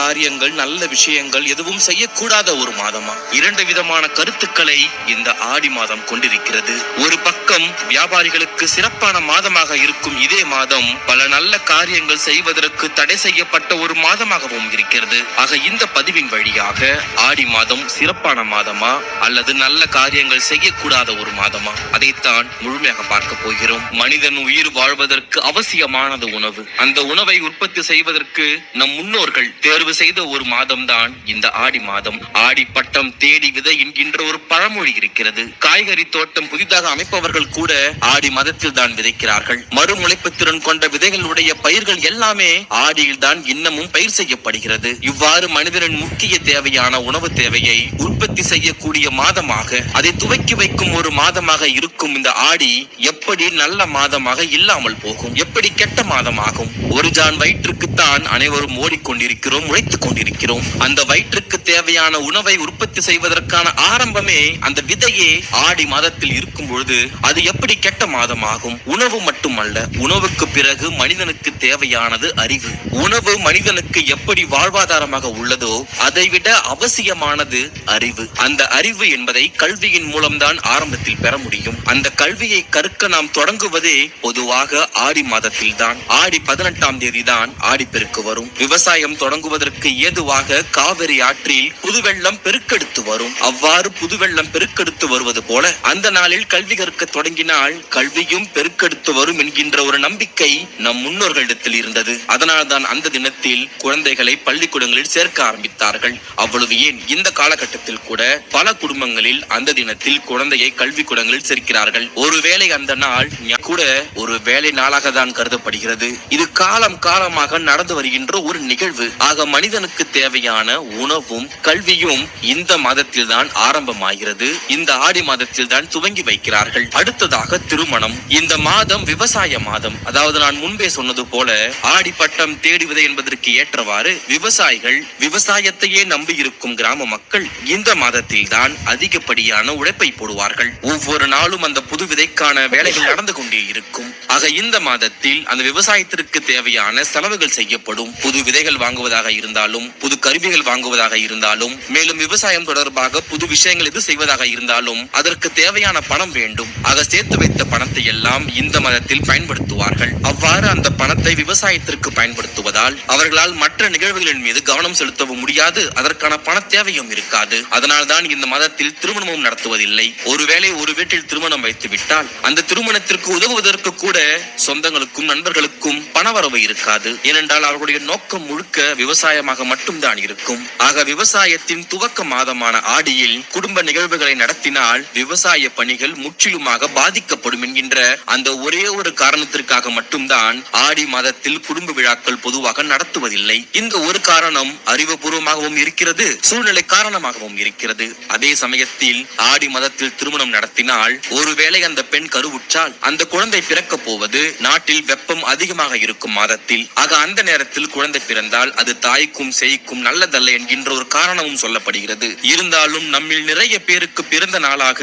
காரியங்கள் நல்ல விஷயங்கள் எதுவும் செய்யக்கூடாத ஒரு மாதமா? இரண்டு விதமான கருத்துக்களை இந்த ஆடி மாதம் கொண்டிருக்கிறது. ஒரு பக்கம் வியாபாரிகளுக்கு சிறப்பான மாதமாக இருக்கும் இதே மாதம் பல நல்ல காரியங்கள் செய்வதற்கு தடை செய்யப்பட்ட ஒரு மாதமாகவும் இருக்கிறது. ஆக இந்த பதிவின் வழியாக ஆடி மாதம் சிறப்பான மாதமா அல்லது நல்ல காரியங்கள் செய்யக்கூடாத ஒரு மாதமா? அதைத்தான் முழுமையாக பார்க்க போகிறோம். மனிதன் உயிர் வாழ்வதற்கு அவசியமானது உணவு. அந்த உணவை உற்பத்தி செய்வதற்கு நம் முன்னோர்கள் தேர்வு செய்த ஒரு மாதம் தான் இந்த ஆடி மாதம். ஆடி பட்டம் தேடி விதை என்கின்ற ஒரு பழமொழி இருக்கிறது. காய்கறி தோட்டம் புதிதாக அமைப்பவர்கள் கூட ஆடி மாதத்தில் தான் விதைக்கிறார்கள். மறுமுளைப்பு திறன் கொண்ட விதைகளுடைய பயிர்கள் எல்லாமே ஆடியில் தான் இன்னமும் பயிர் செய்யப்படுகிறது. இவ்வாறு மனிதனின் முக்கிய தேவையான உணவு தேவையை உற்பத்தி செய்யக்கூடிய மாதமாக அதை துவக்கி வைக்கும் ஒரு மாதமாக இருக்கும் இந்த ஆடி எப்படி நல்ல மாதமாக இல்லாமல் போகும்? எப்படி கெட்ட மாதமாகும்? ஒரு ஜான் வயிற்றுக்குத்தான் அனைவரும் ஓடிக்கொண்டிருக்கிறோம். உழைத்துக் கொண்டிருக்கிறோம். அந்த வயிற்றுக்கு தேவையான உணவை உற்பத்தி செய்வதற்கான ஆரம்பமே அந்த விதையே ஆடி மாதத்தில் இருக்கும் பொழுது அது எப்படி கெட்ட மாதமாகும்? உணவு மட்டுமல்ல உணவுக்கு பிறகு மனிதனுக்கு தேவையானது அறிவு. உணவு மனிதனுக்கு எப்படி வாழ்வாதாரமாக உள்ளதோ அதைவிட அவசியமானது அறிவு. அந்த அறிவு என்பதை கல்வியின் மூலம்தான் ஆரம்பத்தில் பெற முடியும். அந்த கல்வியை கற்க நாம் தொடங்குவதே பொதுவாக ஆடி மாதத்தில் தான் ஆடி பதினெட்டாம் தேதி தான் ஆடிப்பெருக்கு வரும். விவசாயம் தொடங்குவது குடிப்பதற்கு ஏதுவாக காவிரி ஆற்றில் புதுவெள்ளம் பெருக்கெடுத்து வரும். அவ்வாறு புதுவெள்ளம் பெருக்கெடுத்து வருவது போல அந்த நாளில் கல்வி கற்க தொடங்கினால் கல்வியும் பெருக்கெடுத்து வரும் என்கின்ற ஒரு நம்பிக்கை நம் முன்னோர்களிடத்தில் இருந்தது. அதனால்தான் அந்த தினத்தில் குழந்தைகளை பள்ளிக்கூடங்களில் சேர்க்க ஆரம்பித்தார்கள். அவ்வளவு ஏன்? இந்த காலகட்டத்தில் கூட பல குடும்பங்களில் அந்த தினத்தில் குழந்தையை கல்வி கூடங்களில் சேர்க்கிறார்கள். ஒருவேளை அந்த நாள் கூட ஒரு வேலை நாளாக தான் கருதப்படுகிறது. இது காலம் காலமாக நடந்து வருகின்ற ஒரு நிகழ்வு. ஆக மனிதனுக்கு தேவையான உணவும் கல்வியும் இந்த மாதத்தில் தான் ஆரம்பமாகிறது. இந்த ஆடி மாதத்தில் தான் துவங்கி வைக்கிறார்கள். அடுத்ததாக திருமணம். இந்த மாதம் விவசாய மாதம். அதாவது நான் முன்பே சொன்னது போல ஆடி பட்டம் தேடுவது என்பதற்கு ஏற்றவாறு விவசாயிகள் விவசாயத்தையே நம்பி இருக்கும் கிராம மக்கள் இந்த மாதத்தில் தான் அதிகப்படியான உழைப்பை போடுவார்கள். ஒவ்வொரு நாளும் அந்த புது விதைக்கான வேலைகள் நடந்து கொண்டே இருக்கும். ஆக இந்த மாதத்தில் அந்த விவசாயத்திற்கு தேவையான செலவுகள் செய்யப்படும். புது விதைகள் வாங்குவதாக இருந்தாலும் புது கருவிகள் வாங்குவதாக இருந்தாலும் மேலும் விவசாயம் தொடர்பாக புது விஷயங்கள் எது செய்வதாக இருந்தாலும் அதற்கு தேவையான பணம் வேண்டும். ஆக சேர்த்து வைத்த பணத்தை எல்லாம் இந்த மதத்தில் பயன்படுத்துவார்கள். அவ்வாறு அந்த பணத்தை விவசாயத்திற்கு பயன்படுத்துவதால் அவர்களால் மற்ற நிகழ்வுகளின் மீது கவனம் செலுத்தவும் முடியாது. அதற்கான பண தேவையும் இருக்காது. அதனால் தான் இந்த மதத்தில் திருமணமும் நடத்துவதில்லை. ஒருவேளை ஒரு வீட்டில் திருமணம் வைத்து விட்டால் அந்த திருமணத்திற்கு உதவுவதற்கு கூட சொந்தங்களுக்கும் நண்பர்களுக்கும் பணவரவு இருக்காது. ஏனென்றால் அவர்களுடைய நோக்கம் முழுக்க விவசாய விவசாயமாக மட்டும்தான் இருக்கும். ஆக விவசாயத்தின் துவக்க மாதமான ஆடியில் குடும்ப நிகழ்வுகளை நடத்தினால் விவசாய பணிகள் முற்றிலுமாக பாதிக்கப்படும் என்கின்ற அந்த ஒரே ஒரு காரணத்திற்காக மட்டும்தான் ஆடி மாதத்தில் குடும்ப விழாக்கள் பொதுவாக நடத்துவதில்லை. இந்த ஒரு காரணம் அறிவுபூர்வமாகவும் இருக்கிறது சூழ்நிலை காரணமாகவும் இருக்கிறது. அதே சமயத்தில் ஆடி மாதத்தில் திருமணம் நடத்தினால் ஒருவேளை அந்த பெண் கருவுற்றால் அந்த குழந்தை பிறக்க போவது நாட்டில் வெப்பம் அதிகமாக இருக்கும் மாதத்தில். ஆக அந்த நேரத்தில் குழந்தை பிறந்தால் அது தாய் தாய்க்கும் செய்க்கும் நல்லதல்ல என்கின்ற ஒரு காரணமும் சொல்லப்படுகிறது. இருந்தாலும் நம்மில் நிறைய பேருக்கு பிறந்த நாளாக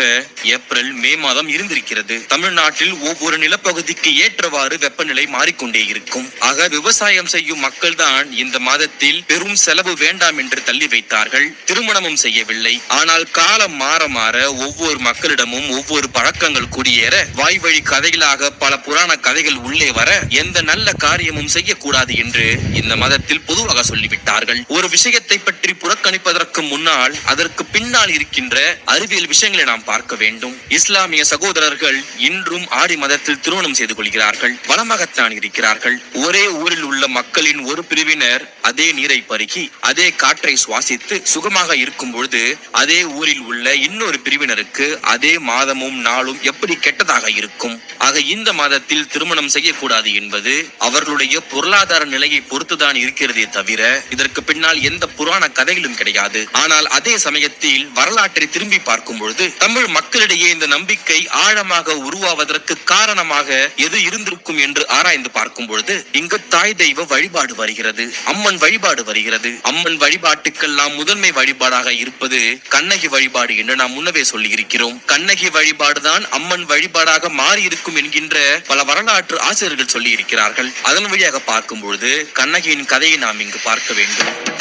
ஏப்ரல் மே மாதம் இருந்திருக்கிறது. தமிழ்நாட்டில் ஒவ்வொரு நிலப்பகுதிக்கு ஏற்றவாறு வெப்பநிலை மாறிக்கொண்டே இருக்கும். ஆக விவசாயம் செய்யும் மக்கள் தான் இந்த மாதத்தில் பெரும் செலவு வேண்டாம் என்று தள்ளி வைத்தார்கள். திருமணமும் செய்யவில்லை. ஆனால் காலம் மாற மாற ஒவ்வொரு மக்களிடமும் ஒவ்வொரு பழக்கங்கள் குடியேற வாய் வழி கதைகளாக பல புராண கதைகள் உள்ளே வர எந்த நல்ல காரியமும் செய்யக்கூடாது என்று இந்த மதத்தில் பொதுவாக சொல்லிவிட்டார்கள். ஒரு விஷயத்தை பற்றி புறக்கணிப்பதற்கு முன்னால் அதற்கு பின்னால் இருக்கின்ற அறிவியல் விஷயங்களை நாம் பார்க்க வேண்டும். இஸ்லாமிய சகோதரர்கள் இன்றும் ஆடி மதத்தில் திருமணம் செய்து கொள்கிறார்கள். வளமாகத்தான் இருக்கிறார்கள். ஒரே ஊரில் உள்ள மக்களின் ஒரு பிரிவினர் அதே நீரை பருகி அதே காற்றை சுவாசித்து சுகமாக இருக்கும் பொழுது அதே ஊரில் உள்ள இன்னொரு பிரிவினருக்கு அதே மாதமும் நாளும் எப்படி கெட்டதாக இருக்கும்? ஆக இந்த மாதத்தில் திருமணம் செய்யக்கூடாது என்பது அவர்களுடைய பொருளாதார நிலையை பொறுத்துதான் இருக்கிறதே தவிர இதற்கு பின்னால் எந்த புராண கதைகளும் கிடையாது. ஆனால் அதே சமயத்தில் வரலாற்றை திரும்பி பார்க்கும் பொழுது தமிழ் மக்களிடையே இந்த நம்பிக்கை ஆழமாக உருவாவதற்கு காரணமாக எது இருந்திருக்கும் என்று ஆராய்ந்து பார்க்கும் பொழுது இங்கு தாய் தெய்வ வழிபாடு வருகிறது அம்மன் வழிபாடு வருகிறது. அம்மன் வழிபாட்டுக்கெல்லாம் முதன்மை வழிபாடாக இருப்பது கண்ணகி வழிபாடு என்று நாம் முன்னவே சொல்லி இருக்கிறோம் கண்ணகி வழிபாடுதான் அம்மன் வழிபாடாக மாறி இருக்கும் என்கின்ற பல வரலாற்று ஆசிரியர்கள் சொல்லி இருக்கிறார்கள் அதன் வழியாக பார்க்கும் பொழுது கண்ணகியின் கதையை நாம் இங்கு பார்க்க வேண்டும்.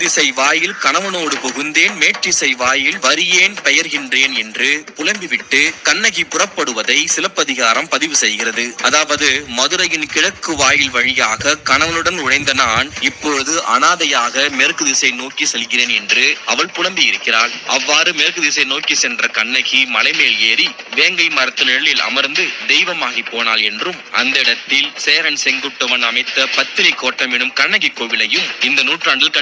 கீழ்திசை வாயில் கணவனோடு புகுந்தேன் மேற்றிசை வாயில் வரியேன் பெயர்கின்றேன் என்று புலம்பிவிட்டு கண்ணகி புறப்படுவதை சிலப்பதிகாரம் பதிவு செய்கிறது. அதாவது மதுரையின் கிழக்கு வாயில் வழியாக கணவனுடன் உழைந்த நான் இப்பொழுது அனாதையாக மேற்கு திசை நோக்கி செல்கிறேன் என்று அவள் புலம்பி இருக்கிறாள் அவ்வாறு மேற்கு திசை நோக்கி சென்ற கண்ணகி மலைமேல் ஏறி வேங்கை மரத்து நிழலில் அமர்ந்து தெய்வமாகி போனாள் என்றும் அந்த இடத்தில் சேரன் செங்குட்டுவன் அமைத்த பத்திரை கோட்டம் எனும் கண்ணகி கோவிலையும் இந்த நூற்றாண்டில்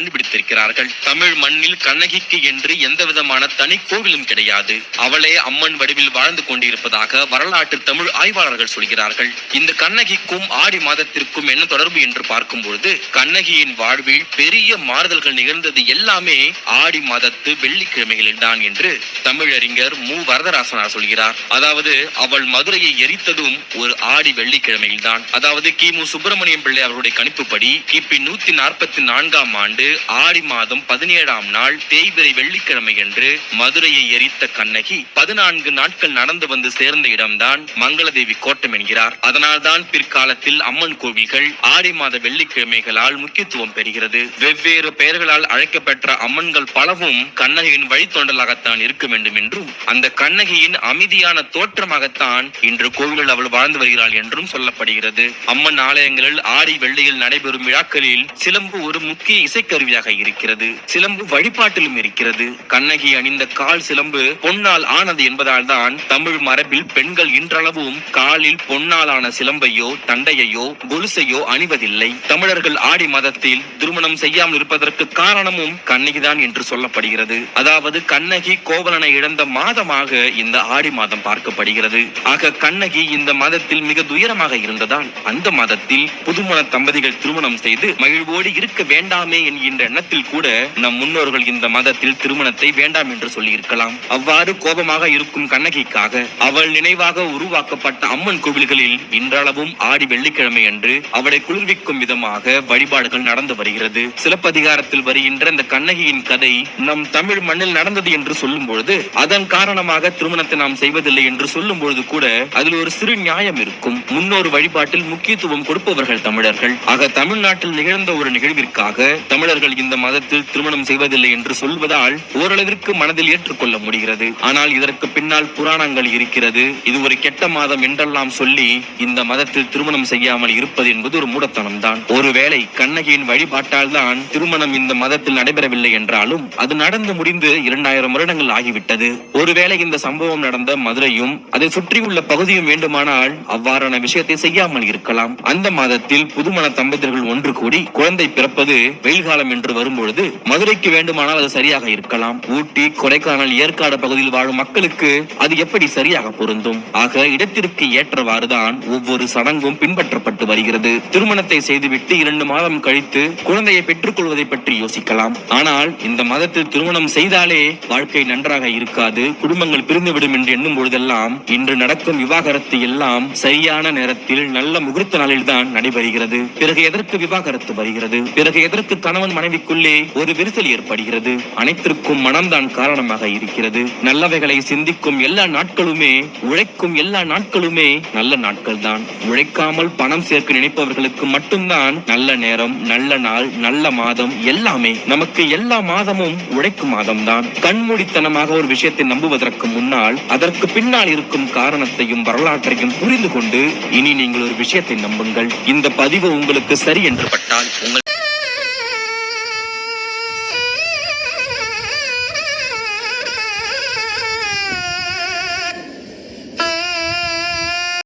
இருக்கிறார்கள் தமிழ் மண்ணில் கண்ணகிக்கு என்று எந்த விதமான தனி கோவிலும் கிடையாது. அவளே அம்மன் வடிவில் வாழ்ந்து கொண்டிருப்பதாக வரலாற்று தமிழ் ஆய்வாளர்கள் சொல்கிறார்கள். இந்த கண்ணகிக்கும் ஆடி மாதத்திற்கும் என்ன தொடர்பு என்று பார்க்கும் பொழுது கண்ணகியின் வாழ்வில் பெரிய மாறுதல்கள் நிகழ்ந்தது எல்லாமே ஆடி மாதத்து வெள்ளிக்கிழமைகளில் தான் என்று தமிழறிஞர் மு. வரதராசனார் சொல்கிறார். அதாவது அவள் மதுரையை எரித்ததும் ஒரு ஆடி வெள்ளிக்கிழமையில் தான் அதாவது கிமு சுப்பிரமணியம் பிள்ளை அவருடைய கணிப்புப்படி கிபி நூத்தி நாற்பத்தி நான்காம் ஆண்டு ஆடி மாதம் பதினேழாம் நாள் தேய்பிறை வெள்ளிக்கிழமை என்று மதுரையை எரித்த கண்ணகி பதினான்கு நாட்கள் நடந்து வந்து சேர்ந்த இடம்தான் மங்களதேவி கோட்டம் என்கிறார். அதனால்தான் பிற்காலத்தில் அம்மன் கோவில்கள் ஆடி மாத வெள்ளிக்கிழமைகளால் முக்கியத்துவம் பெறுகிறது. வெவ்வேறு பெயர்களால் அழைக்கப்பெற்ற அம்மன்கள் பலவும் கண்ணகியின் வழித்தொண்டலாகத்தான் இருக்க வேண்டும் என்றும் அந்த கண்ணகியின் அமைதியான தோற்றமாகத்தான் இன்று கோவிலில் அவள் வாழ்ந்து வருகிறாள் என்றும் சொல்லப்படுகிறது. அம்மன் ஆலயங்களில் ஆடி வெள்ளியில் நடைபெறும் விழாக்களில் சிலம்பு ஒரு முக்கிய இசைக்கருவியாக இருக்கிறது இருக்கிறது சிலம்பு வழிபாட்டிலும் இருக்கிறது. கண்ணகி அணிந்த கால் சிலம்பு பொன்னால் ஆனது என்பதால் தான் தமிழ் மரபில் பெண்கள் இன்றளவும் காலில் பொன்னாலான சிலம்பையோ தண்டையையோ கொலுசையோ அணிவதில்லை. தமிழர்கள் ஆடி மதத்தில் திருமணம் செய்யாமல் இருப்பதற்கு காரணமும் கண்ணகிதான் என்று சொல்லப்படுகிறது. அதாவது கண்ணகி கோவலனை இழந்த மாதமாக இந்த ஆடி மாதம் பார்க்கப்படுகிறது. ஆக கண்ணகி இந்த மதத்தில் மிக துயரமாக இருந்ததால் அந்த மதத்தில் புதுமண தம்பதிகள் திருமணம் செய்து மகிழ்வோடு இருக்க வேண்டாமே என்கின்ற எண்ணத்தில் கூட நம் முன்னோர்கள் இந்த மதத்தில் திருமணத்தை வேண்டாம் என்று சொல்லியிருக்கலாம். அவ்வாறு கோபமாக இருக்கும் கண்ணகிக்காக அவள் நினைவாக உருவாக்கப்பட்ட அம்மன் கோவில்களில் இன்றளவும் ஆடி வெள்ளிக்கிழமை அன்று அவளை குளிர்விக்கும் விதமாக வழிபாடுகள் நடந்து வருகிறது. சிலப்பதிகாரத்தில் வருகின்ற இந்த கண்ணகியின் கதை நம் தமிழ் மண்ணில் நடந்தது என்று சொல்லும் பொழுது அதன் காரணமாக திருமணத்தை நாம் செய்வதில்லை என்று சொல்லும் பொழுது கூட அதில் ஒரு சிறு நியாயம் இருக்கும். முன்னோர் வழிபாட்டில் முக்கியத்துவம் கொடுப்பவர்கள் தமிழர்கள். ஆக தமிழ்நாட்டில் நிகழ்ந்த ஒரு நிகழ்விற்காக தமிழர்கள் இந்த மதத்தில் திருமணம் செய்வதில்லை என்று சொல்வதால் ஓரளவிற்கு மனதில் ஏற்றுக்கொள்ள முடிகிறது. ஆனால் இதற்கு பின்னால் புராணங்கள் இருக்கிறது. இது ஒரு கெட்ட மாதம் என்றெல்லாம் சொல்லி இந்த மதத்தில் திருமணம் செய்யாமல் இருப்பது என்பது ஒரு மூடத்தனம் தான் ஒருவேளை கண்ணகியின் வழிபாட்டால் தான் திருமணம் இந்த மதத்தில் நடைபெறவில்லை என்றாலும் அது நடந்து முடிந்து இரண்டாயிரம் வருடங்கள் ஆகிவிட்டது. ஒருவேளை இந்த சம்பவம் நடந்த மதுரையும் அதை சுற்றியுள்ள பகுதியும் வேண்டுமானால் அவ்வாறான விஷயத்தை செய்யாமல் இருக்கலாம். அந்த மாதத்தில் புதுமண தம்பதியர்கள் ஒன்று கூடி குழந்தை பிறப்பது வெயில் காலம் என்று வரும் வரும்பொழுது மதுரைக்கு வேண்டுமானால் அது சரியாக இருக்கலாம். ஊட்டி கொடைக்கானல் ஏற்காடு பகுதியில் வாழும் மக்களுக்கு அது எப்படி சரியாக பொருந்தும்? ஆக இடத்திற்கு ஏற்றவாறுதான் ஒவ்வொரு சடங்கும் பின்பற்றப்பட்டு வருகிறது. திருமணத்தை செய்துவிட்டு இரண்டு மாதம் கழித்து குழந்தையை பெற்றுக் கொள்வதை பற்றி யோசிக்கலாம். ஆனால் இந்த மதத்தில் திருமணம் செய்தாலே வாழ்க்கை நன்றாக இருக்காது குடும்பங்கள் பிரிந்துவிடும் என்று எண்ணும் பொழுதெல்லாம் இன்று நடக்கும் விவாகரத்து எல்லாம் சரியான நேரத்தில் நல்ல முகூர்த்த நாளில் தான் நடைபெறுகிறது. பிறகு எதற்கு விவாகரத்து வருகிறது? பிறகு எதற்கு கணவன் மனைவிக்குள் உள்ளே ஒரு விரிசல் ஏற்படுகிறது. அனைத்திற்கும் மனம்தான் காரணமாக இருக்கிறது. நல்லவைகளை சிந்திக்கும் எல்லா நாட்களுமே உழைக்கும் எல்லா நாட்களுமே நல்ல நாட்கள் தான் உழைக்காமல் பணம் சேர்க்க நினைப்பவர்களுக்கு மட்டும்தான் நல்ல நேரம் நல்ல நாள் நல்ல மாதம் எல்லாமே. நமக்கு எல்லா மாதமும் உழைக்கும் மாதம் தான் கண்மூடித்தனமாக ஒரு விஷயத்தை நம்புவதற்கு முன்னால் அதற்கு பின்னால் இருக்கும் காரணத்தையும் வரலாற்றையும் புரிந்து கொண்டு இனி நீங்கள் ஒரு விஷயத்தை நம்புங்கள். இந்த பதிவு உங்களுக்கு சரி என்று பட்டால் உங்கள்